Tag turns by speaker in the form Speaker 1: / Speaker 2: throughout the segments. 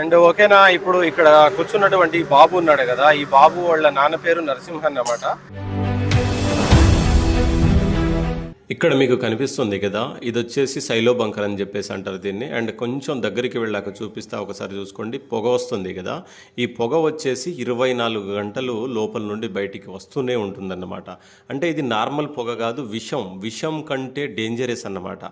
Speaker 1: And ఓకేనా ఇప్పుడు ఇక్కడ కూర్చున్నటువంటి బాబు ఉన్నాడు కదా ఈ బాబు వాళ్ళ నాన్న పేరు నరసింహన్ అన్నమాట. ఇక్కడ మీకు కనిపిస్తుంది కదా ఇది వచ్చేసి సైలో బంకర్ అని చెప్పేసి అంటారు దీన్ని. అండ్ కొంచెం దగ్గరికి వెళ్ళాక చూపిస్తా ఒకసారి చూసుకోండి. పొగ వస్తుంది కదా ఈ పొగ వచ్చేసి ఇరవై నాలుగు గంటలు లోపల నుండి బయటికి వస్తూనే ఉంటుందన్నమాట. అంటే ఇది నార్మల్ పొగ కాదు విషం. విషం కంటే డేంజరస్ అన్నమాట.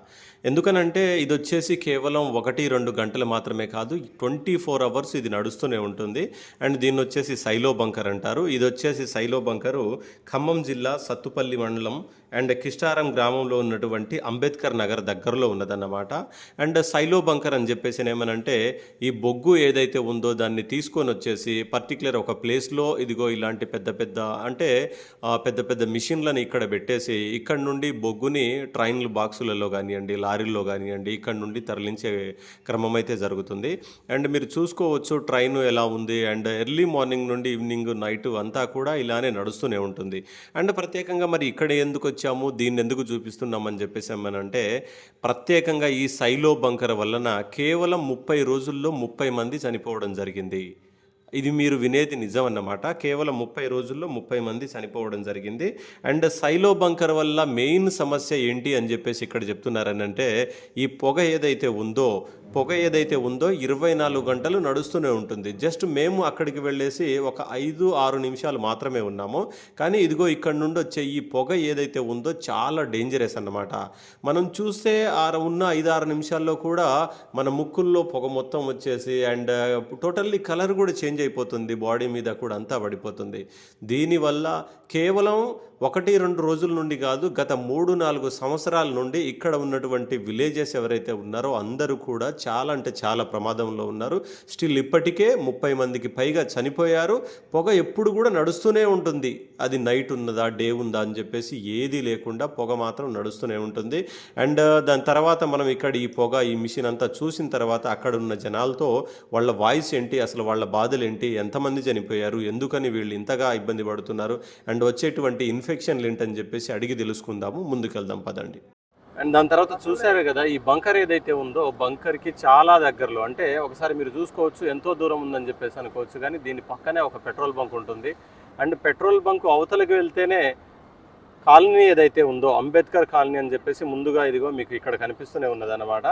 Speaker 1: ఎందుకనంటే ఇది వచ్చేసి కేవలం ఒకటి రెండు గంటలు మాత్రమే కాదు ట్వంటీ ఫోర్ అవర్స్ ఇది నడుస్తూనే ఉంటుంది. అండ్ దీన్ని వచ్చేసి సైలో బంకర్ అంటారు. ఇది వచ్చేసి సైలో బంకరు ఖమ్మం జిల్లా సత్తుపల్లి మండలం అండ్ కిష్టారం గ్రామంలో ఉన్నటువంటి అంబేద్కర్ నగర్ దగ్గరలో ఉన్నదన్నమాట. అండ్ సైలో బంకర్ అని చెప్పేసి ఏమనంటే ఈ బొగ్గు ఏదైతే ఉందో దాన్ని తీసుకొని వచ్చేసి పర్టికులర్ ఒక ప్లేస్లో ఇదిగో ఇలాంటి పెద్ద పెద్ద అంటే పెద్ద పెద్ద మిషన్లను ఇక్కడ పెట్టేసి ఇక్కడ నుండి బొగ్గుని ట్రైన్లు బాక్సులలో కానివ్వండి లారీల్లో కానివ్వండి ఇక్కడ నుండి తరలించే క్రమం అయితే జరుగుతుంది. అండ్ మీరు చూసుకోవచ్చు ట్రైన్ ఎలా ఉంది. అండ్ ఎర్లీ మార్నింగ్ నుండి ఈవినింగ్ నైట్ అంతా కూడా ఇలానే నడుస్తూనే ఉంటుంది. అండ్ ప్రత్యేకంగా మరి ఇక్కడ ఎందుకు వచ్చాము? దీన్ని ఎందుకు చూపిస్తున్నామని చెప్పేసి ఏమనంటే ప్రత్యేకంగా ఈ సైలో బంకర్ వలన కేవలం ముప్పై రోజుల్లో ముప్పై మంది చనిపోవడం జరిగింది. ఇది మీరు వినేది నిజం అన్నమాట కేవలం ముప్పై రోజుల్లో ముప్పై మంది చనిపోవడం జరిగింది. అండ్ సైలో బంకర్ వల్ల మెయిన్ సమస్య ఏంటి అని చెప్పేసి ఇక్కడ చెప్తున్నారని అంటే ఈ పొగ ఏదైతే ఉందో పొగ ఏదైతే ఉందో ఇరవై నాలుగు గంటలు నడుస్తూనే ఉంటుంది. జస్ట్ మేము అక్కడికి వెళ్ళేసి ఒక ఐదు ఆరు నిమిషాలు మాత్రమే ఉన్నాము. కానీ ఇదిగో ఇక్కడ నుండి వచ్చే ఈ పొగ ఏదైతే ఉందో చాలా డేంజరస్ అన్నమాట. మనం చూస్తే ఆ ఉన్న ఐదు ఆరు నిమిషాల్లో కూడా మన ముక్కుల్లో పొగ మొత్తం వచ్చేసి అండ్ టోటల్లీ కలర్ కూడా చేంజ్ అయిపోతుంది. బాడీ మీద కూడా అంతా పడిపోతుంది. దీనివల్ల కేవలం ఒకటి రెండు రోజుల నుండి కాదు గత మూడు నాలుగు సంవత్సరాల నుండి ఇక్కడ ఉన్నటువంటి విలేజెస్ ఎవరైతే ఉన్నారో అందరూ కూడా చాలా అంటే చాలా ప్రమాదంలో ఉన్నారు. స్టిల్ ఇప్పటికే ముప్పై మందికి పైగా చనిపోయారు. పొగ ఎప్పుడు కూడా నడుస్తూనే ఉంటుంది. అది నైట్ ఉన్నదా డే ఉందా అని చెప్పేసి ఏది లేకుండా పొగ మాత్రం నడుస్తూనే ఉంటుంది. అండ్ uh, దాని తర్వాత మనం ఇక్కడ ఈ పొగ ఈ మిషన్ అంతా చూసిన తర్వాత అక్కడ ఉన్న జనాలతో వాళ్ళ వాయిస్ ఏంటి అసలు వాళ్ళ బాధలు ఏంటి ఎంతమంది చనిపోయారు ఎందుకని వీళ్ళు ఇంతగా ఇబ్బంది పడుతున్నారు అండ్ వచ్చేటువంటి ఇన్ఫెక్షన్లు ఏంటని చెప్పేసి అడిగి తెలుసుకుందాము. ముందుకెళ్దాం పదండి. అండ్ దాని తర్వాత చూసారు కదా ఈ బంకర్ ఏదైతే ఉందో బంకర్కి చాలా దగ్గరలో అంటే ఒకసారి మీరు చూసుకోవచ్చు ఎంతో దూరం ఉందని చెప్పేసి అనుకోవచ్చు కానీ దీని పక్కనే ఒక పెట్రోల్ బంక్ ఉంటుంది. అండ్ పెట్రోల్ బంక్ అవతలకి వెళ్తేనే కాలనీ ఏదైతే ఉందో అంబేద్కర్ కాలనీ అని చెప్పేసి ముందుగా ఇదిగో మీకు ఇక్కడ కనిపిస్తూనే ఉన్నదన్నమాట.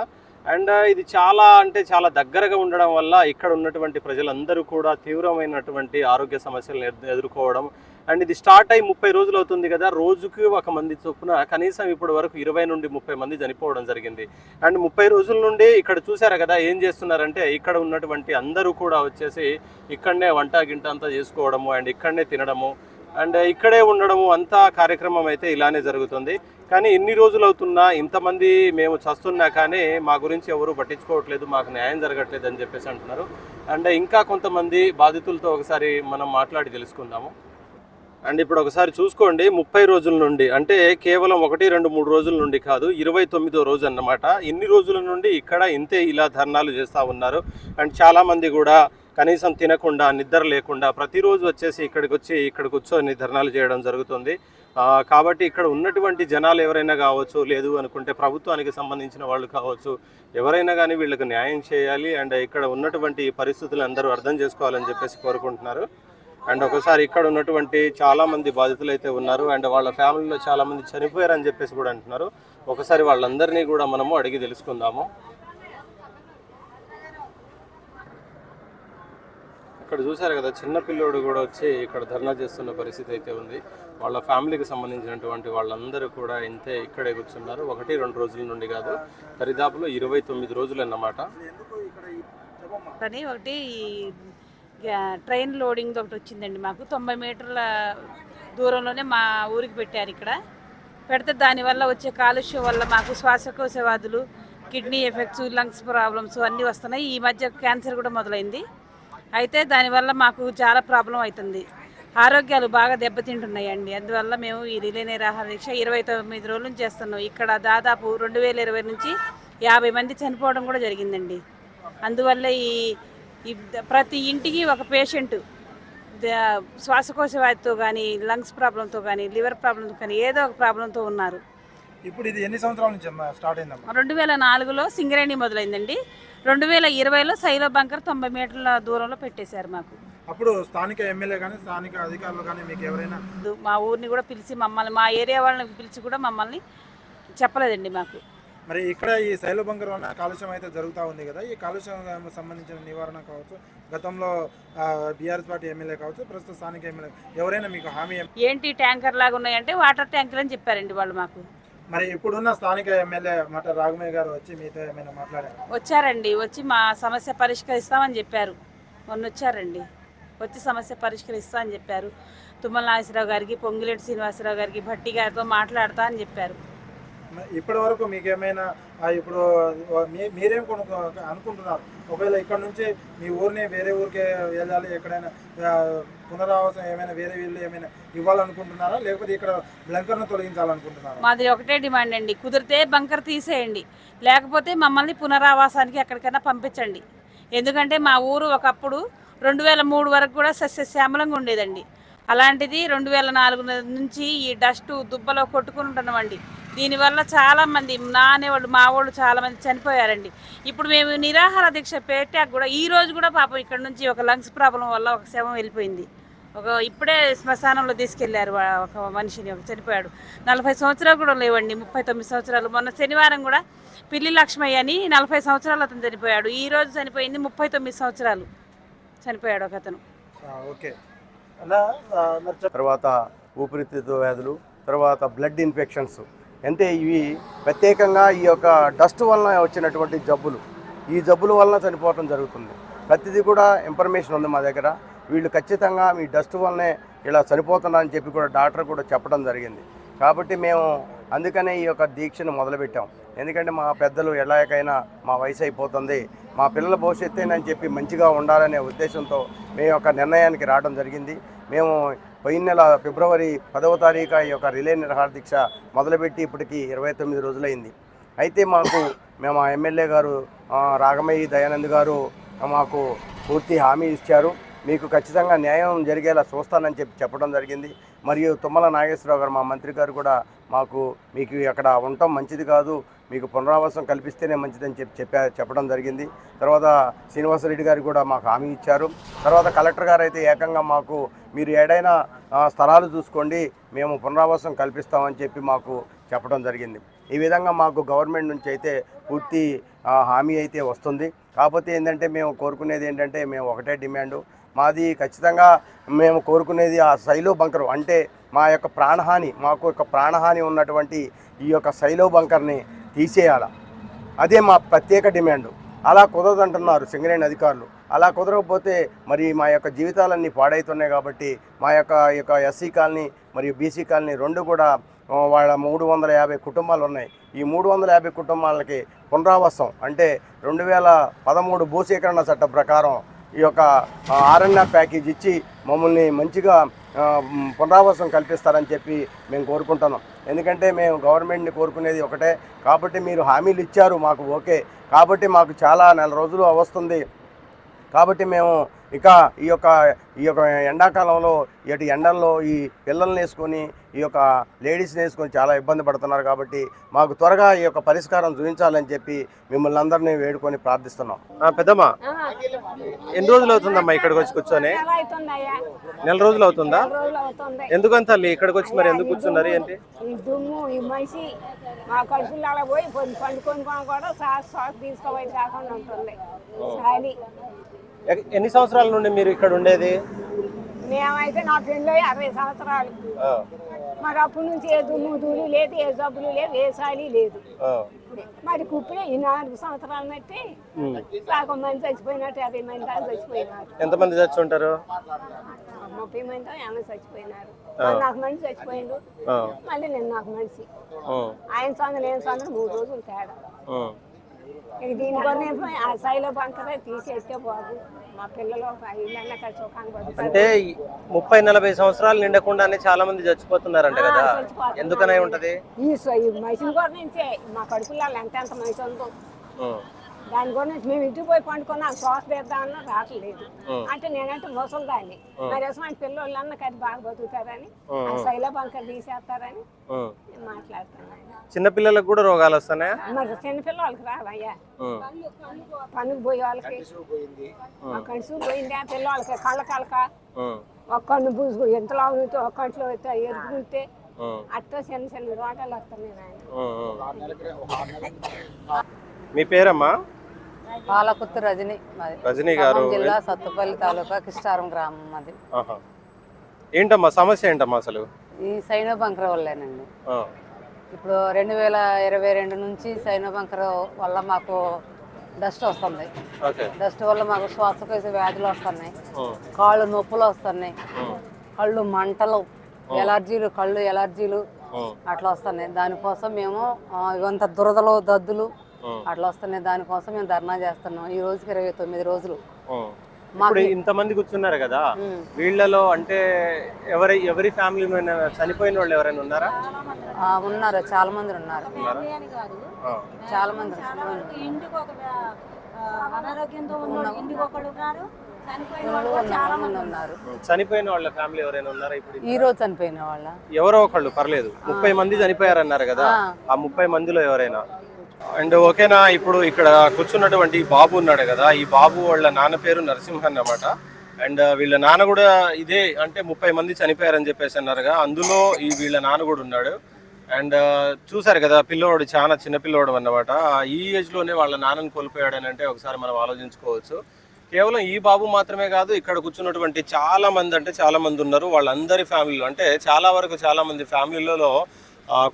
Speaker 1: అండ్ ఇది చాలా అంటే చాలా దగ్గరగా ఉండడం వల్ల ఇక్కడ ఉన్నటువంటి ప్రజలందరూ కూడా తీవ్రమైనటువంటి ఆరోగ్య సమస్యలను ఎదుర్కోవడం. అండ్ ఇది స్టార్ట్ అయ్యి ముప్పై రోజులు అవుతుంది కదా రోజుకి ఒక మంది చొప్పున కనీసం ఇప్పటి వరకు ఇరవై నుండి ముప్పై మంది చనిపోవడం జరిగింది. అండ్ ముప్పై రోజుల నుండి ఇక్కడ చూసారు కదా ఏం చేస్తున్నారంటే ఇక్కడ ఉన్నటువంటి అందరూ కూడా వచ్చేసి ఇక్కడనే వంట గింట అంతా చేసుకోవడము అండ్ ఇక్కడనే తినడము అండ్ ఇక్కడే ఉండడము అంతా కార్యక్రమం అయితే ఇలానే జరుగుతుంది. కానీ ఇన్ని రోజులు అవుతున్నా ఇంతమంది మేము చస్తున్నా కానీ మా గురించి ఎవరు పట్టించుకోవట్లేదు మాకు న్యాయం జరగట్లేదు అని చెప్పేసి అంటున్నారు. అండ్ ఇంకా కొంతమంది బాధితులతో ఒకసారి మనం మాట్లాడి తెలుసుకుందాము. అండ్ ఇప్పుడు ఒకసారి చూసుకోండి ముప్పై రోజుల నుండి అంటే కేవలం ఒకటి రెండు మూడు రోజుల నుండి కాదు ఇరవై తొమ్మిదో రోజు అన్నమాట. ఇన్ని రోజుల నుండి ఇక్కడ ఇంతే ఇలా ధర్నాలు చేస్తూ ఉన్నారు. అండ్ చాలామంది కూడా కనీసం తినకుండా నిద్ర లేకుండా ప్రతిరోజు వచ్చేసి ఇక్కడికి వచ్చి ఇక్కడ కూర్చొని ధర్నాలు చేయడం జరుగుతుంది. కాబట్టి ఇక్కడ ఉన్నటువంటి జనాలు ఎవరైనా కావచ్చు లేదు అనుకుంటే ప్రభుత్వానికి సంబంధించిన వాళ్ళు కావచ్చు ఎవరైనా కానీ వీళ్ళకి న్యాయం చేయాలి అండ్ ఇక్కడ ఉన్నటువంటి పరిస్థితులు అందరూ అర్థం చేసుకోవాలని చెప్పేసి కోరుకుంటున్నారు. అండ్ ఒకసారి ఇక్కడ ఉన్నటువంటి చాలామంది బాధితులు అయితే ఉన్నారు అండ్ వాళ్ళ ఫ్యామిలీలో చాలామంది చనిపోయారని చెప్పేసి కూడా అంటున్నారు. ఒకసారి వాళ్ళందరినీ కూడా మనము అడిగి తెలుసుకుందాము. ఇక్కడ చూశారు కదా చిన్న పిల్లోడు కూడా వచ్చి ఇక్కడ ధర్నా చేస్తున్న పరిస్థితి అయితే ఉంది. వాళ్ళ ఫ్యామిలీకి సంబంధించినటువంటి వాళ్ళందరూ కూడా ఇంతే ఇక్కడే కూర్చున్నారు. ఒకటి రెండు రోజుల నుండి కాదు దరిదాపులో ఇరవై తొమ్మిది రోజులు అన్నమాట.
Speaker 2: అని ఒకటి ట్రైన్ లోడింగ్ ఒకటి వచ్చిందండి మాకు. తొంభై మీటర్ల దూరంలోనే మా ఊరికి పెట్టారు ఇక్కడ. పెడితే దానివల్ల వచ్చే కాలుష్యం వల్ల మాకు శ్వాసకోశ వ్యాధులు కిడ్నీ ఎఫెక్ట్స్ లంగ్స్ ప్రాబ్లమ్స్ అన్నీ వస్తున్నాయి. ఈ మధ్య క్యాన్సర్ కూడా మొదలైంది. అయితే దానివల్ల మాకు చాలా ప్రాబ్లం అవుతుంది. ఆరోగ్యాలు బాగా దెబ్బతింటున్నాయండి. అందువల్ల మేము ఈ రిలే నిరాహార దీక్ష ఇరవై తొమ్మిది రోజుల నుంచి చేస్తున్నాం. ఇక్కడ దాదాపు రెండు వేల ఇరవై నుంచి యాభై మంది చనిపోవడం కూడా జరిగిందండి. అందువల్ల ఈ ప్రతి ఇంటికి ఒక పేషెంట్ శ్వాసకోశ వ్యాధితో కానీ లంగ్స్ ప్రాబ్లంతో కానీ లివర్ ప్రాబ్లంతో కానీ ఏదో ఒక ప్రాబ్లంతో ఉన్నారు.
Speaker 3: ఇప్పుడు ఇది ఎన్ని సంవత్సరాల నుంచి స్టార్ట్
Speaker 2: రెండు వేల నాలుగులో సింగరేణి మొదలైందండి. రెండు వేల ఇరవైలో శైల బంకర్ తొంభై మీటర్ల దూరంలో పెట్టేశారు మాకు.
Speaker 3: అప్పుడు స్థానిక ఎమ్మెల్యే కానీ స్థానిక అధికారులు కానీ మీకు ఎవరైనా?
Speaker 2: మా ఊరిని కూడా పిలిచి మమ్మల్ని మా ఏరియా వాళ్ళని పిలిచి కూడా మమ్మల్ని చెప్పలేదండి మాకు.
Speaker 3: మరి ఇక్కడ ఈ శైల బంకర్ వల్ల కాలుష్యం అయితే జరుగుతూ ఉంది కదా ఈ కాలుష్యం సంబంధించిన నివారణ కావచ్చు గతంలో బీఆర్ఎస్ పార్టీ ఎమ్మెల్యే కావచ్చు ప్రస్తుత స్థానిక ఎమ్మెల్యే ఎవరైనా మీకు హామీ
Speaker 2: ఏంటి ట్యాంకర్ లాగా ఉన్నాయంటే వాటర్ ట్యాంకర్ అని చెప్పారండి వాళ్ళు మాకు.
Speaker 3: మరి ఇప్పుడున్న స్థానిక ఎమ్మెల్యే మాట రాఘమయ్య గారు వచ్చి మీతో ఏమైనా మాట్లాడారు?
Speaker 2: వచ్చారండి వచ్చి మా సమస్య పరిష్కరిస్తామని చెప్పారు. మొన్న వచ్చారండి. వచ్చి సమస్య పరిష్కరిస్తా అని చెప్పారు. తుమ్మల నాగేశ్వరరావు గారికి పొంగిరెడ్డి శ్రీనివాసరావు గారికి భట్టి గారితో మాట్లాడతా అని చెప్పారు.
Speaker 3: ఇప్పటి వరకు మీకు ఏమైనా ఆ, ఇప్పుడు మీరేం అనుకుంటున్నారు? ఒకవేళ ఇక్కడ నుంచి మీ ఊరిని వేరే ఊరికి వెళ్ళాలి ఎక్కడైనా పునరావాసం ఏమైనా వేరే వీళ్ళు ఏమైనా ఇవ్వాలనుకుంటున్నారా? లేకపోతే ఇక్కడ బ్లంకర్ను తొలగించాలనుకుంటున్నారా?
Speaker 2: మాది ఒకటే డిమాండ్ అండి. కుదిరితే బంకర్ తీసేయండి. లేకపోతే మమ్మల్ని పునరావాసానికి ఎక్కడికైనా పంపించండి. ఎందుకంటే మా ఊరు ఒకప్పుడు రెండు వేల మూడు వరకు కూడా సస్యశ్యామలంగా ఉండేదండి. అలాంటిది రెండు వేల నాలుగు నుంచి ఈ డస్ట్ దుబ్బలో కొట్టుకుని ఉంటున్నామండి దీనివల్ల చాలామంది నా అనేవాళ్ళు మా వాళ్ళు చాలామంది చనిపోయారండి. ఇప్పుడు మేము నిరాహార దీక్ష పెట్టాక కూడా ఈ రోజు కూడా పాపం ఇక్కడ నుంచి ఒక లంగ్స్ ప్రాబ్లం వల్ల ఒక శవం వెళ్ళిపోయింది. ఒక ఇప్పుడే శ్మశానంలో తీసుకెళ్ళారు ఒక మనిషిని ఒక చనిపోయాడు. నలభై సంవత్సరాలు కూడా లేవండి ముప్పై తొమ్మిది సంవత్సరాలు. మొన్న శనివారం కూడా పిల్లి లక్ష్మయ్య అని నలభై సంవత్సరాలు అతను చనిపోయాడు. ఈ రోజు చనిపోయింది ముప్పై తొమ్మిది సంవత్సరాలు చనిపోయాడు ఒక అతను.
Speaker 3: ఆ, ఓకే.
Speaker 4: తర్వాత ఊపిరితిత్తు వ్యాధులు తర్వాత బ్లడ్ ఇన్ఫెక్షన్స్. అంటే ఇవి ప్రత్యేకంగా ఈ యొక్క డస్ట్ వలన వచ్చినటువంటి జబ్బులు. ఈ జబ్బుల వలన చనిపోవటం జరుగుతుంది. ప్రతిదీ కూడా ఇన్ఫర్మేషన్ ఉంది మా దగ్గర. వీళ్ళు ఖచ్చితంగా మీ డస్ట్ వల్లనే ఇలా చనిపోతున్నారని చెప్పి కూడా డాక్టర్ కూడా చెప్పడం జరిగింది. కాబట్టి మేము అందుకనే ఈ యొక్క దీక్షను మొదలుపెట్టాం. ఎందుకంటే మా పెద్దలు ఎలాగైనా మా వయసు అయిపోతుంది. మా పిల్లల భవిష్యత్తేనని చెప్పి మంచిగా ఉండాలనే ఉద్దేశంతో మేము యొక్క నిర్ణయానికి రావడం జరిగింది. మేము పోయిన నెల ఫిబ్రవరి పదవ తారీఖు ఈ యొక్క రిలే నిరహార దీక్ష మొదలుపెట్టి ఇప్పటికీ ఇరవై తొమ్మిది రోజులైంది. అయితే మాకు మేము ఆ ఎమ్మెల్యే గారు రాగమయ్యి రాగమయ్య దయానంద్ గారు మాకు పూర్తి హామీ ఇచ్చారు. మీకు ఖచ్చితంగా న్యాయం జరిగేలా చూస్తానని చెప్పి చెప్పడం జరిగింది. మరియు తుమ్మల నాగేశ్వరరావు గారు మా మంత్రి గారు కూడా మాకు మీకు అక్కడ ఉండటం మంచిది కాదు. మీకు పునరావాసం కల్పిస్తేనే మంచిదని చెప్పి చెప్పా చెప్పడం జరిగింది. తర్వాత శ్రీనివాసరెడ్డి గారు కూడా మాకు హామీ ఇచ్చారు. తర్వాత కలెక్టర్ గారు అయితే ఏకంగా మాకు మీరు ఏడైనా స్థలాలు చూసుకోండి మేము పునరావాసం కల్పిస్తామని చెప్పి మాకు చెప్పడం జరిగింది. ఈ విధంగా మాకు గవర్నమెంట్ నుంచి అయితే పూర్తి హామీ అయితే వస్తుంది. కాకపోతే ఏంటంటే మేము కోరుకునేది ఏంటంటే మేము ఒకటే డిమాండు. మాది ఖచ్చితంగా మేము కోరుకునేది ఆ శైలో బంకరు అంటే మా యొక్క ప్రాణహాని మాకు యొక్క ప్రాణహాని ఉన్నటువంటి ఈ యొక్క శైలో బంకర్ని తీసేయాల. అదే మా ప్రత్యేక డిమాండ్. అలా కుదరదంటున్నారు సింగరేణి అధికారులు. అలా కుదరకపోతే మరి మా యొక్క జీవితాలన్నీ పాడైతున్నాయి కాబట్టి మా యొక్క యొక్క ఎస్సీ కాలనీ మరియు బీసీ కాలనీ రెండు కూడా వాళ్ళ మూడు వందల యాభై కుటుంబాలు ఉన్నాయి. ఈ మూడు వందల యాభై కుటుంబాలకి పునరావాసం అంటే రెండు వేల పదమూడు భూసేకరణ చట్టం ప్రకారం ఈ యొక్క ఆర్ఎన్ఆర్ ప్యాకేజ్ ఇచ్చి మమ్మల్ని మంచిగా పునరావాసం కల్పిస్తారని చెప్పి మేము కోరుకుంటున్నాం. ఎందుకంటే మేము గవర్నమెంట్ని కోరుకునేది ఒకటే. కాబట్టి మీరు హామీలు ఇచ్చారు మాకు ఓకే. కాబట్టి మాకు చాలా నెల రోజులు వస్తుంది కాబట్టి మేము ఇక ఈ యొక్క ఈ యొక్క ఎండాకాలంలో ఇటు ఎండల్లో ఈ పిల్లల్ని వేసుకొని ఈ యొక్క లేడీస్ని వేసుకొని చాలా ఇబ్బంది పడుతున్నారు కాబట్టి మాకు త్వరగా ఈ యొక్క పరిష్కారం చూపించాలని చెప్పి మిమ్మల్ని అందరినీ వేడుకొని ప్రార్థిస్తున్నాం.
Speaker 1: పెద్దమ్మా ఎన్ని రోజులు అవుతుందమ్మా ఇక్కడికి వచ్చి కూర్చొని?
Speaker 5: నెల
Speaker 1: రోజులు అవుతుందా?
Speaker 5: రోజులు అవుతుంది.
Speaker 1: ఎందుకని తల్లి ఇక్కడికి వచ్చి మరి ఎందుకు కూర్చున్నారు ఏంటి? ఎన్ని సంవత్సరాల నుండి మీరు ఇక్కడ ఉండేది?
Speaker 5: మేమైతే నా పెళ్ళి అరవై సంవత్సరాలు. మాకు అప్పటి నుంచి ఏ దుమ్ము దూలి లేదు ఏ జబ్బులు లేవు ఏ చలి లేదు. మరి కుప్పలే ఈ నాలుగు సంవత్సరాలు బట్టి. సగం మంది చచ్చిపోయినట్టు యాభై మంది దాకా చచ్చిపోయినారు.
Speaker 1: ఎంతమంది చచ్చి ఉంటారు
Speaker 5: ముప్పై మంది ఏమైనా చచ్చిపోయినారు. నాకు మనిషి చచ్చిపోయిండు మళ్ళీ నేను నాకు మనిషి ఆయన సందు నేను సందు మూడు రోజులు తేడా.
Speaker 1: ఆ.
Speaker 5: ఇక దీనికోసం ఆ శైలో బంకరే తీసేస్తే బాబు మా పిల్లలు ఇళ్ళన్నా సుఖాన్ని బతుకుతారు.
Speaker 1: అంటే ముప్పై నలభై సంవత్సరాలు నిండకుండానే చాలా మంది చచ్చిపోతున్నారంట కదా. ఎందుకనై ఉంటది
Speaker 5: ఈ మనిషిని కూడా నుంచే మా కడుపులో ఎంత ఎంత మనిషి ఉందో దాని గురించి మేము ఇంటికి పోయి పండుకున్నాం శ్వాస తీద్దామన్నా రావట్లేదు. అంటే నేనంటే ముసలిదాన్ని. మరి అసలు పిల్లలు అన్నకి అది బాగా బతుకుతారని శైల బంకర్ తీసేస్తారని నేను మాట్లాడుతున్నాను.
Speaker 1: చిన్నపిల్లలకు కూడా రోగాలు వస్తున్నాయా?
Speaker 5: మరి చిన్నపిల్లలకి రావయ్యా. పనులు పోయే వాళ్ళకి కడుసు పోయింది. ఆ. పిల్లలకి కళ్ళ కలక ఒక కన్ను ఎంతలో ఉంటే ఒక కంట్లో ఎరుగుంటే అట్లా చిన్న చిన్న రోగాలు వస్తున్నాయి
Speaker 1: మీ పేరమ్మా?
Speaker 6: పాలకుత్తు రజని మాది.
Speaker 1: రజనీ గారు
Speaker 6: ఖమ్మం జిల్లా సత్తుపల్లి తాలూకా కిష్టారం గ్రామం
Speaker 1: ఆహా. ఏంటమ్మా సమస్య ఏంటమ్మా అసలు?
Speaker 6: ఈ సైనో బంకర్ వల్లేనండి.
Speaker 1: ఆ,
Speaker 6: ఇప్పుడు రెండు వేల ఇరవై రెండు నుంచి సైనో బంకర్ వల్ల మాకు డస్ట్ వస్తుంది.
Speaker 1: ఓకే.
Speaker 6: డస్ట్ వల్ల మాకు శ్వాసకోశ వ్యాధులు వస్తున్నాయి. కాళ్ళు నొప్పులు వస్తున్నాయి. కళ్ళు మంటలు ఎలర్జీలు కళ్ళు ఎలర్జీలు అట్లా వస్తున్నాయి. దానికోసం మేము ఆ, ఇవంత దురదలు దద్దులు అట్లా వస్తున్నాయి దానికోసం మేము ధర్నా చేస్తున్నాం. ఈ రోజుకి ఇరవై తొమ్మిది రోజులు.
Speaker 1: ఇప్పుడు ఇంతమంది కూర్చున్నారు కదా. వీళ్ళలో అంటే ఎవరి ఎవరి ఫ్యామిలీ చనిపోయిన వాళ్ళు ఎవరైనా ఉన్నారా?
Speaker 6: ఆ, ఉన్నారు. చాలా మంది ఉన్నారు?
Speaker 1: ఆ,
Speaker 6: చాలా మంది ఉన్నారు.
Speaker 7: ఇంటికి ఒక ఆ, అనారోగ్యంతో ఉన్న ఇంటికి ఒకడు ఉన్నారు. చనిపోయిన వాళ్ళు
Speaker 6: ఉన్నోళ్ళు
Speaker 7: కూడా చాలా మంది
Speaker 6: ఉన్నారు.
Speaker 1: చనిపోయిన వాళ్ళ ఫ్యామిలీ ఎవరైనా ఉన్నారా ఇప్పుడు
Speaker 6: ఈ రోజు చనిపోయిన వాళ్ళ.
Speaker 1: ఎవరో ఒకళ్ళు పర్లేదు. ముప్పై మంది చనిపోయారన్నారు కదా
Speaker 6: ఆ.
Speaker 1: ఆ ముప్పై మందిలో ఎవరైనా? అండ్ ఓకేనా ఇప్పుడు ఇక్కడ కూర్చున్నటువంటి బాబు ఉన్నాడు కదా ఈ బాబు వాళ్ళ నాన్న పేరు నరసింహన్ అన్నమాట. అండ్ వీళ్ళ నాన్న కూడా ఇదే అంటే ముప్పై మంది చనిపోయారని చెప్పేసి అన్నారుగా అందులో ఈ వీళ్ళ నాన్న కూడా ఉన్నాడు. అండ్ చూసారు కదా పిల్లోడు చాలా చిన్న పిల్లోడు అన్నమాట. ఈ ఏజ్లోనే వాళ్ళ నాన్నని కోల్పోయాడని అంటే ఒకసారి మనం ఆలోచించుకోవచ్చు. కేవలం ఈ బాబు మాత్రమే కాదు ఇక్కడ కూర్చున్నటువంటి చాలా మంది అంటే చాలా మంది ఉన్నారు. వాళ్ళందరి ఫ్యామిలీలో అంటే చాలా వరకు చాలా మంది ఫ్యామిలీలలో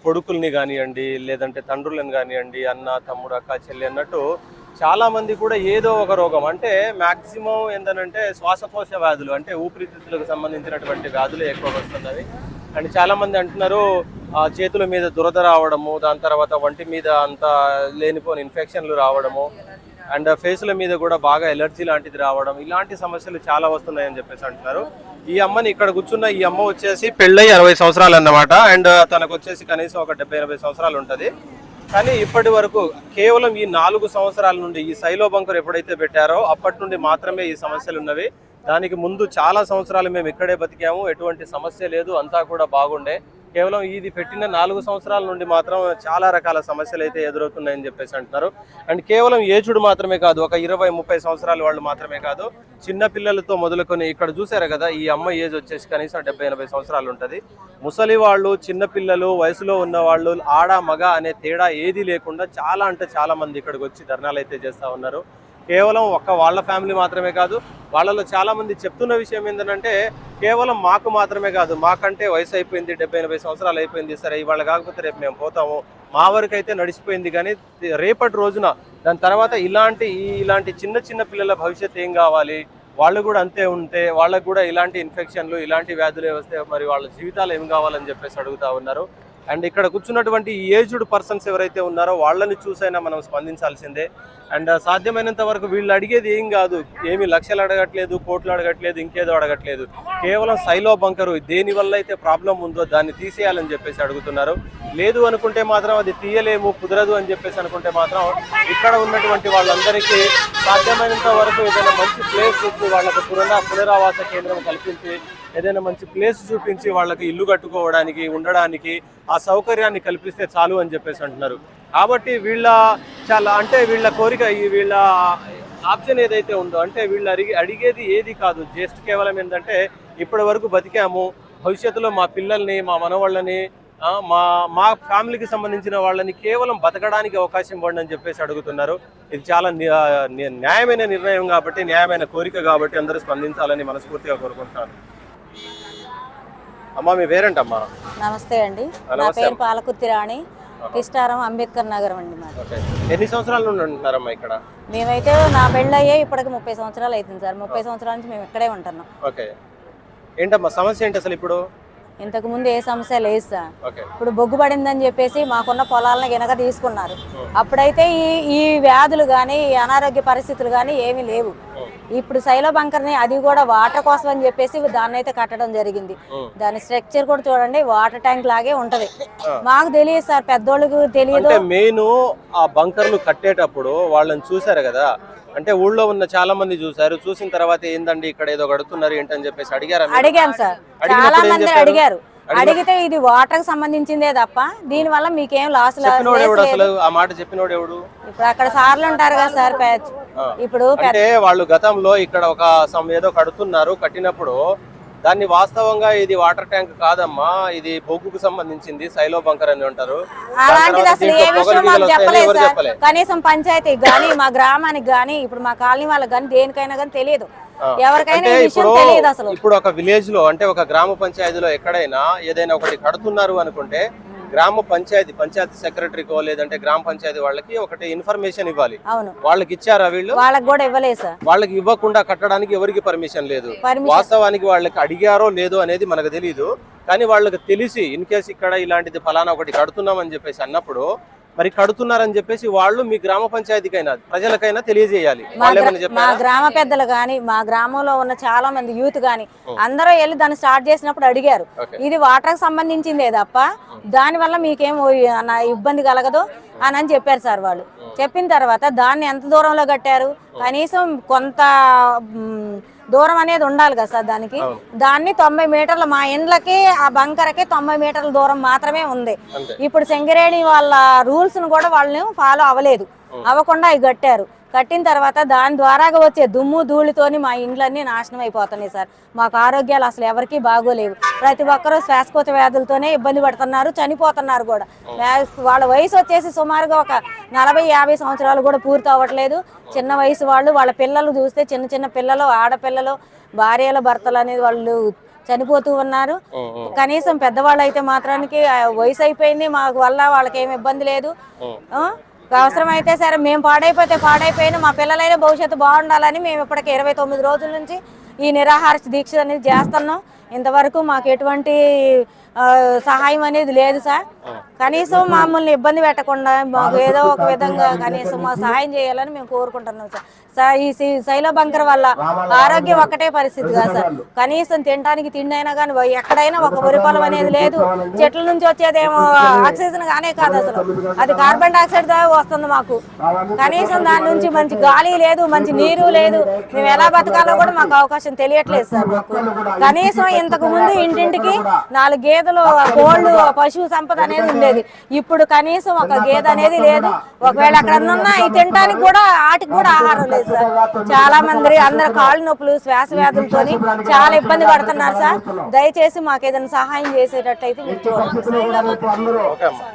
Speaker 1: కొడుకుల్ని కానివ్వండి లేదంటే తండ్రులను కానివ్వండి అన్న తమ్ముడు అక్క చెల్లి అన్నట్టు చాలామంది కూడా ఏదో ఒక రోగం. అంటే మ్యాక్సిమం ఏంటంటే శ్వాసకోశ వ్యాధులు అంటే ఊపిరితిత్తులకు సంబంధించినటువంటి వ్యాధులు ఎక్కువగా వస్తున్నవి అండ్ చాలామంది అంటున్నారు చేతుల మీద దురద రావడము దాని తర్వాత వంటి మీద అంత లేనిపోని ఇన్ఫెక్షన్లు రావడము అండ్ ఫేస్ల మీద కూడా బాగా ఎలర్జీ లాంటిది రావడం ఇలాంటి సమస్యలు చాలా వస్తున్నాయని చెప్పేసి అంటున్నారు. ఈ అమ్మని ఇక్కడ కూర్చున్న ఈ అమ్మ వచ్చేసి పెళ్ళై అరవై సంవత్సరాలు అన్నమాట. అండ్ తనకు వచ్చేసి కనీసం ఒక డెబ్బై ఎనభై సంవత్సరాలు ఉంటుంది. కానీ ఇప్పటి వరకు కేవలం ఈ నాలుగు సంవత్సరాల నుండి ఈ శైలో బంకర్ ఎప్పుడైతే పెట్టారో అప్పటి నుండి మాత్రమే ఈ సమస్యలు ఉన్నవి. దానికి ముందు చాలా సంవత్సరాలు మేము ఇక్కడే బతికాము. ఎటువంటి సమస్య లేదు. అంతా కూడా బాగుండే. కేవలం ఇది పెట్టిన నాలుగు సంవత్సరాల నుండి మాత్రం చాలా రకాల సమస్యలు అయితే ఎదురవుతున్నాయని చెప్పేసి అంటున్నారు. అండ్ కేవలం ఏజుడు మాత్రమే కాదు ఒక ఇరవై ముప్పై సంవత్సరాల వాళ్ళు మాత్రమే కాదు చిన్న పిల్లలతో మొదలుకొని ఇక్కడ చూసారు కదా ఈ అమ్మ ఏజ్ వచ్చేసి కనీసం డెబ్బై ఎనభై సంవత్సరాలు ఉంటుంది. ముసలి వాళ్ళు చిన్న పిల్లలు వయసులో ఉన్న వాళ్ళు ఆడ మగ అనే తేడా ఏది లేకుండా చాలా అంటే చాలా మంది ఇక్కడికి వచ్చి ధర్నాలు అయితే చేస్తా ఉన్నారు. కేవలం ఒక్క వాళ్ళ ఫ్యామిలీ మాత్రమే కాదు వాళ్ళలో చాలామంది చెప్తున్న విషయం ఏంటంటే కేవలం మాకు మాత్రమే కాదు మాకంటే వయసు అయిపోయింది డెబ్బై ఎనభై సంవత్సరాలు అయిపోయింది సరే ఇవాళ కాకపోతే రేపు మేము పోతాము మా వరకు అయితే నడిచిపోయింది కానీ రేపటి రోజున దాని తర్వాత ఇలాంటి ఇలాంటి చిన్న చిన్న పిల్లల భవిష్యత్తు ఏం కావాలి? వాళ్ళు కూడా అంతే ఉంటే వాళ్ళకు కూడా ఇలాంటి ఇన్ఫెక్షన్లు ఇలాంటి వ్యాధులు వస్తే మరి వాళ్ళ జీవితాలు ఏం కావాలని చెప్పేసి అడుగుతా ఉన్నారు. అండ్ ఇక్కడ కూర్చున్నటువంటి ఏజ్డ్ పర్సన్స్ ఎవరైతే ఉన్నారో వాళ్ళని చూసైనా మనం స్పందించాల్సిందే. అండ్ సాధ్యమైనంత వరకు వీళ్ళు అడిగేది ఏం కాదు. ఏమి లక్షలు అడగట్లేదు కోట్లు అడగట్లేదు ఇంకేదో అడగట్లేదు. కేవలం సైలో బంకరు దేని వల్ల అయితే ప్రాబ్లం ఉందో దాన్ని తీసేయాలని చెప్పేసి అడుగుతున్నారు. లేదు అనుకుంటే మాత్రం అది తీయలేము కుదరదు అని చెప్పేసి అనుకుంటే మాత్రం ఇక్కడ ఉన్నటువంటి వాళ్ళందరికీ సాధ్యమైనంత వరకు ఏదైనా మంచి ప్లేస్ ఇచ్చి వాళ్ళకు పునరా పునరావాస కేంద్రం కల్పించి ఏదైనా మంచి ప్లేస్ చూపించి వాళ్ళకి ఇల్లు కట్టుకోవడానికి ఉండడానికి ఆ సౌకర్యాన్ని కల్పిస్తే చాలు అని చెప్పేసి అంటున్నారు. కాబట్టి వీళ్ళ చాలా అంటే వీళ్ళ కోరిక ఈ వీళ్ళ ఆప్షన్ ఏదైతే ఉందో అంటే వీళ్ళు అడిగి అడిగేది ఏది కాదు. జస్ట్ కేవలం ఏంటంటే ఇప్పటి వరకు బతికాము భవిష్యత్తులో మా పిల్లల్ని మా మనవాళ్ళని మా మా ఫ్యామిలీకి సంబంధించిన వాళ్ళని కేవలం బతకడానికి అవకాశం ఇవ్వండి అని చెప్పేసి అడుగుతున్నారు. ఇది చాలా న్యాయమైన నిర్ణయం కాబట్టి న్యాయమైన కోరిక కాబట్టి అందరూ స్పందించాలని మనస్ఫూర్తిగా కోరుకుంటున్నాను. అమ్మా మీ పేరేంటమ్మా?
Speaker 7: నమస్తే అండి. నా పేరు. పాలకుర్తి రాణి కిష్టారం అంబేద్కర్ నగరం అండి మాది.
Speaker 1: ఎన్ని సంవత్సరాల నుండి ఉంటున్నారమ్మా ఇక్కడ?
Speaker 7: మేమైతే నా పెళ్ళయ్యే ఇప్పటికి ముప్పై సంవత్సరాలు అవుతుంది సార్. ముప్పై సంవత్సరాల నుంచి మేము ఇక్కడే ఉంటున్నాం.
Speaker 1: ఓకే. ఏంటమ్మా సమస్య ఏంటి అసలు ఇప్పుడు?
Speaker 7: ఇంతకు ముందు ఏ సమస్య లేదు సార్. ఇప్పుడు బొగ్గు పడిందని చెప్పేసి మాకున్న పొలాలను గినక తీసుకున్నారు. అప్పుడైతే ఈ ఈ వ్యాధులు కానీ ఈ అనారోగ్య పరిస్థితులు కానీ ఏమీ లేవు. ఇప్పుడు సైలో బంకర్ని అది కూడా వాటర్ కోసం అని చెప్పేసి దాన్ని అయితే కట్టడం జరిగింది. దాని స్ట్రక్చర్ కూడా చూడండి వాటర్ ట్యాంక్ లాగే ఉంటది. మాకు తెలియదు సార్ పెద్దోళ్ళకి తెలియదు.
Speaker 1: మెయిన్ ఆ బంకర్లు కట్టేటప్పుడు వాళ్ళని చూశారు కదా? అంటే ఊళ్ళో ఉన్న చాలా మంది చూశారు. చూసిన తర్వాత ఏందండి ఇక్కడ ఏదో కడుతున్నారు ఏంటని చెప్పేసి అడిగారా మీరు?
Speaker 7: అడిగాం సార్. చాలా మంది? అడిగారు.
Speaker 1: అడిగిన-
Speaker 7: అడిగితే ఇది వాటర్కి సంబంధించిందే తప్ప దీని వల్ల మీకేం లాస్ లేదు.
Speaker 1: ఆ మాట చెప్పినోడు ఎవడు?
Speaker 7: ఇప్పుడు అక్కడ సార్లు ఉంటారు కదా సార్. ఇప్పుడు
Speaker 1: అంటే వాళ్ళు గతంలో ఇక్కడ ఒక సమ్ ఏదో కడుతున్నారు కట్టినప్పుడు దాన్ని వాస్తవంగా ఇది వాటర్ ట్యాంక్ కాదమ్మా ఇది బొగ్గుకు సంబంధించింది సైలో బంకర్ అని అంటారు.
Speaker 7: అలాంటిది అసలు ఏ విషయం మాకు చెప్పలేదు సార్. కనీసం పంచాయతీకి గానీ మా గ్రామానికి గానీ ఇప్పుడు మా కాలనీ వాళ్ళకి గానీ దేనికైనా గానీ తెలియదు. ఎవరికైనా విషయం తెలియదు అసలు.
Speaker 1: ఇప్పుడు ఒక విలేజ్లో అంటే ఒక గ్రామ పంచాయతీలో ఎక్కడైనా ఏదైనా ఒకటి కడుతున్నారు అనుకుంటే గ్రామ పంచాయతీ పంచాయతీ సెక్రటరీకో లేదంటే గ్రామ పంచాయతీ వాళ్ళకి ఒకటి ఇన్ఫర్మేషన్ ఇవ్వాలి.
Speaker 7: అవును.
Speaker 1: వాళ్ళకి ఇచ్చారా వీళ్ళు?
Speaker 7: వాళ్ళకి కూడా ఇవ్వలేదు సార్.
Speaker 1: వాళ్ళకి ఇవ్వకుండా కట్టడానికి ఎవరికి పర్మిషన్ లేదు. వాస్తవానికి వాళ్ళకి అడిగారో లేదో అనేది మనకు తెలియదు కానీ వాళ్ళకి తెలిసి ఇన్ కేసు ఇక్కడ ఇలాంటిది ఫలానా ఒకటి కడుతున్నామని చెప్పేసి అన్నప్పుడు మరి కడుతున్నారని చెప్పేసి వాళ్ళు మీ గ్రామ పంచాయతీకైనా ప్రజలకైనా తెలియజేయాలి.
Speaker 7: మా గ్రామ పెద్దలు గాని మా గ్రామంలో ఉన్న చాలా మంది యూత్ గాని అందరూ వెళ్ళి దాన్ని స్టార్ట్ చేసినప్పుడు అడిగారు. ఇది వాటర్కి సంబంధించిందే తప్ప దాని వల్ల మీకేం ఇబ్బంది కలగదు అని అని చెప్పారు సార్ వాళ్ళు. చెప్పిన తర్వాత దాన్ని ఎంత దూరంలో కట్టారు? కనీసం కొంత దూరం అనేది ఉండాలి కదా సార్ దానికి. దాన్ని తొంభై మీటర్లు మా ఇండ్లకి ఆ బంకరకి తొంభై మీటర్ల దూరం మాత్రమే ఉంది. ఇప్పుడు సింగరేణి వాళ్ళ రూల్స్ను కూడా వాళ్ళు ఫాలో అవ్వలేదు. అవ్వకుండా అవి కట్టారు. కట్టిన తర్వాత దాని ద్వారాగా వచ్చే దుమ్ము ధూళితోని మా ఇండ్లన్నీ నాశనం అయిపోతున్నాయి సార్. మాకు ఆరోగ్యాలు అసలు ఎవరికీ బాగోలేవు. ప్రతి ఒక్కరూ శ్వాసకోశ వ్యాధులతోనే ఇబ్బంది పడుతున్నారు చనిపోతున్నారు కూడా. వాళ్ళ వయసు వచ్చేసి సుమారుగా ఒక నలభై యాభై సంవత్సరాలు కూడా పూర్తి అవ్వట్లేదు. చిన్న వయసు వాళ్ళు వాళ్ళ పిల్లలు చూస్తే చిన్న చిన్న పిల్లలు ఆడపిల్లలు భార్యల భర్తలు అనేది వాళ్ళు చనిపోతూ ఉన్నారు. కనీసం పెద్దవాళ్ళు అయితే మాత్రానికి వయసు అయిపోయింది మాకు వల్ల వాళ్ళకి ఏమి ఇబ్బంది లేదు. అవసరమైతే సరే మేము పాడైపోతే పాడైపోయిన మా పిల్లలైన భవిష్యత్తు బాగుండాలని మేము ఇప్పటికి ఇరవై తొమ్మిది రోజుల నుంచి ఈ నిరాహార దీక్ష అనేది చేస్తున్నాం. ఇంతవరకు మాకు ఎటువంటి సహాయం అనేది లేదు సార్. కనీసం మమ్మల్ని ఇబ్బంది పెట్టకుండా మాకు ఏదో ఒక విధంగా కనీసం మాకు సహాయం చేయాలని మేము కోరుకుంటున్నాం సార్. ఈ శైల బంకర్ వల్ల ఆరోగ్యం ఒక్కటే పరిస్థితి కాదు సార్. కనీసం తినడానికి తిండి అయినా కానీ ఎక్కడైనా ఒక వరి పొలం అనేది లేదు. చెట్ల నుంచి వచ్చేదేమో ఆక్సిజన్ గానే కాదు అసలు. అది కార్బన్ డైఆక్సైడ్ దా వస్తుంది మాకు. కనీసం దాని నుంచి మంచి గాలి లేదు మంచి నీరు లేదు. మేము ఎలా బతకాలో కూడా మాకు అవకాశం తెలియట్లేదు సార్ మాకు. కనీసం ఇంతకు ముందు ఇంటింటికి నాలుగు గేదెలు కోళ్ళు పశువు సంపద అనేది ఉండేది. ఇప్పుడు కనీసం ఒక గేదె అనేది లేదు. ఒకవేళ అక్కడ ఉన్నా ఈ తినడానికి కూడా వాటికి కూడా ఆహారం లేదు సార్. చాలా మంది అందరు కాళ్ళు నొప్పులు శ్వాస వ్యాధులతోని చాలా ఇబ్బంది పడుతున్నారు సార్. దయచేసి మాకు ఏదైనా సహాయం
Speaker 1: ఓకే అమ్మా.